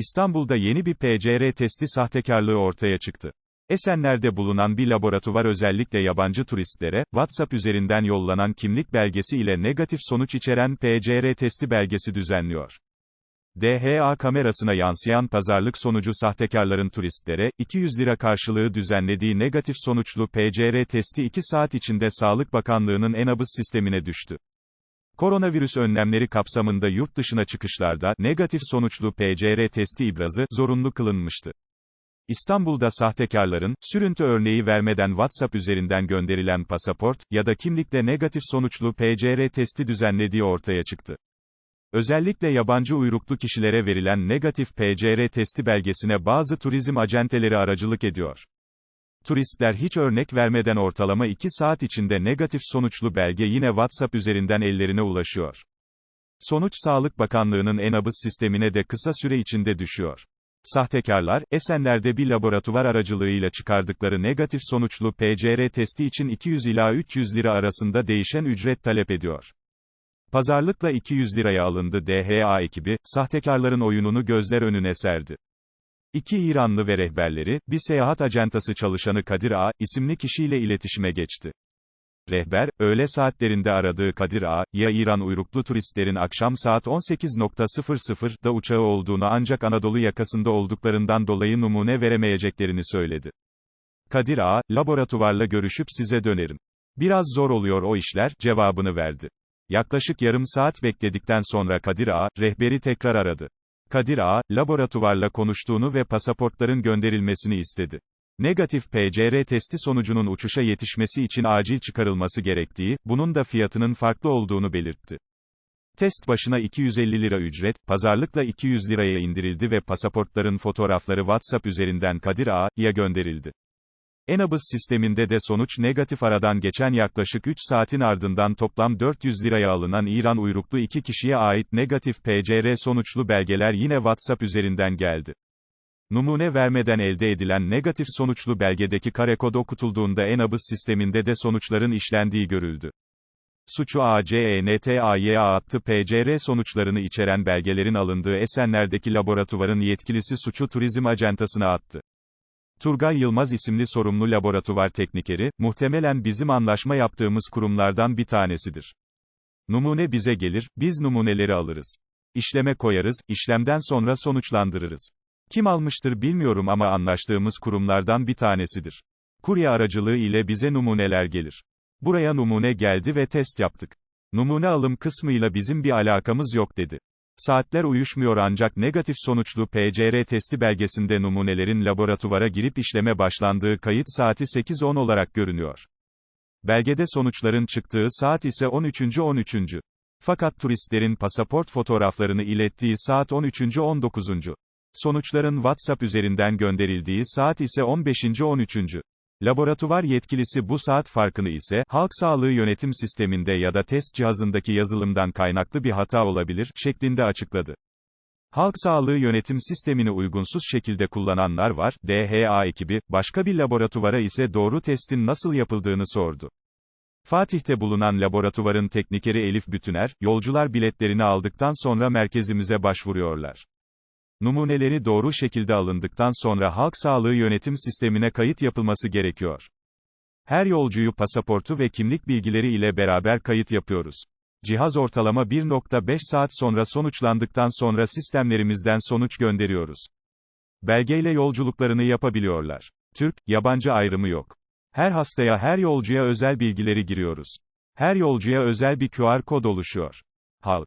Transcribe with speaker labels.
Speaker 1: İstanbul'da yeni bir PCR testi sahtekarlığı ortaya çıktı. Esenler'de bulunan bir laboratuvar özellikle yabancı turistlere, WhatsApp üzerinden yollanan kimlik belgesi ile negatif sonuç içeren PCR testi belgesi düzenliyor. DHA kamerasına yansıyan pazarlık sonucu sahtekarların turistlere, 200 lira karşılığı düzenlediği negatif sonuçlu PCR testi 2 saat içinde Sağlık Bakanlığı'nın e-nabız sistemine düştü. Koronavirüs önlemleri kapsamında yurt dışına çıkışlarda, negatif sonuçlu PCR testi ibrazı, zorunlu kılınmıştı. İstanbul'da sahtekarların, sürüntü örneği vermeden WhatsApp üzerinden gönderilen pasaport ya da kimlikle negatif sonuçlu PCR testi düzenlediği ortaya çıktı. Özellikle yabancı uyruklu kişilere verilen negatif PCR testi belgesine bazı turizm acenteleri aracılık ediyor. Turistler hiç örnek vermeden ortalama 2 saat içinde negatif sonuçlu belge yine WhatsApp üzerinden ellerine ulaşıyor. Sonuç Sağlık Bakanlığı'nın e-nabız sistemine de kısa süre içinde düşüyor. Sahtekarlar, Esenler'de bir laboratuvar aracılığıyla çıkardıkları negatif sonuçlu PCR testi için 200 ila 300 lira arasında değişen ücret talep ediyor. Pazarlıkla 200 liraya alındı DHA ekibi, sahtekarların oyununu gözler önüne serdi. İki İranlı ve rehberleri, bir seyahat acentası çalışanı Kadir A. isimli kişiyle iletişime geçti. Rehber, öğle saatlerinde aradığı Kadir A. ya İran uyruklu turistlerin akşam saat 18.00'da uçağı olduğunu ancak Anadolu yakasında olduklarından dolayı numune veremeyeceklerini söyledi. Kadir A. laboratuvarla görüşüp size dönerim. Biraz zor oluyor o işler, cevabını verdi. Yaklaşık yarım saat bekledikten sonra Kadir A. rehberi tekrar aradı. Kadir A. laboratuvarla konuştuğunu ve pasaportların gönderilmesini istedi. Negatif PCR testi sonucunun uçuşa yetişmesi için acil çıkarılması gerektiği, bunun da fiyatının farklı olduğunu belirtti. Test başına 250 lira ücret, pazarlıkla 200 liraya indirildi ve pasaportların fotoğrafları WhatsApp üzerinden Kadir Ağa'ya gönderildi. Enabız sisteminde de sonuç negatif aradan geçen yaklaşık 3 saatin ardından toplam 400 liraya alınan İran uyruklu iki kişiye ait negatif PCR sonuçlu belgeler yine WhatsApp üzerinden geldi. Numune vermeden elde edilen negatif sonuçlu belgedeki kare kod okutulduğunda Enabız sisteminde de sonuçların işlendiği görüldü. Suçu ACENTAY'a attı PCR sonuçlarını içeren belgelerin alındığı Esenler'deki laboratuvarın yetkilisi suçu turizm acentasına attı. Turgay Yılmaz isimli sorumlu laboratuvar teknikeri, muhtemelen bizim anlaşma yaptığımız kurumlardan bir tanesidir. Numune bize gelir, biz numuneleri alırız. İşleme koyarız, işlemden sonra sonuçlandırırız. Kim almıştır bilmiyorum ama anlaştığımız kurumlardan bir tanesidir. Kurye aracılığı ile bize numuneler gelir. Buraya numune geldi ve test yaptık. Numune alım kısmıyla bizim bir alakamız yok dedi. Saatler uyuşmuyor ancak negatif sonuçlu PCR testi belgesinde numunelerin laboratuvara girip işleme başlandığı kayıt saati 8.10 olarak görünüyor. Belgede sonuçların çıktığı saat ise 13. 13. Fakat turistlerin pasaport fotoğraflarını ilettiği saat 13. 19. Sonuçların WhatsApp üzerinden gönderildiği saat ise 15. 13. Laboratuvar yetkilisi bu saat farkını ise, halk sağlığı yönetim sisteminde ya da test cihazındaki yazılımdan kaynaklı bir hata olabilir, şeklinde açıkladı. Halk sağlığı yönetim sistemini uygunsuz şekilde kullananlar var, DHA ekibi, başka bir laboratuvara ise doğru testin nasıl yapıldığını sordu. Fatih'te bulunan laboratuvarın teknikeri Elif Bütüner, yolcular biletlerini aldıktan sonra merkezimize başvuruyorlar. Numuneleri doğru şekilde alındıktan sonra halk sağlığı yönetim sistemine kayıt yapılması gerekiyor. Her yolcuyu pasaportu ve kimlik bilgileri ile beraber kayıt yapıyoruz. Cihaz ortalama 1.5 saat sonra sonuçlandıktan sonra sistemlerimizden sonuç gönderiyoruz. Belgeyle yolculuklarını yapabiliyorlar. Türk, yabancı ayrımı yok. Her hastaya her yolcuya özel bilgileri giriyoruz. Her yolcuya özel bir QR kod oluşuyor. Hal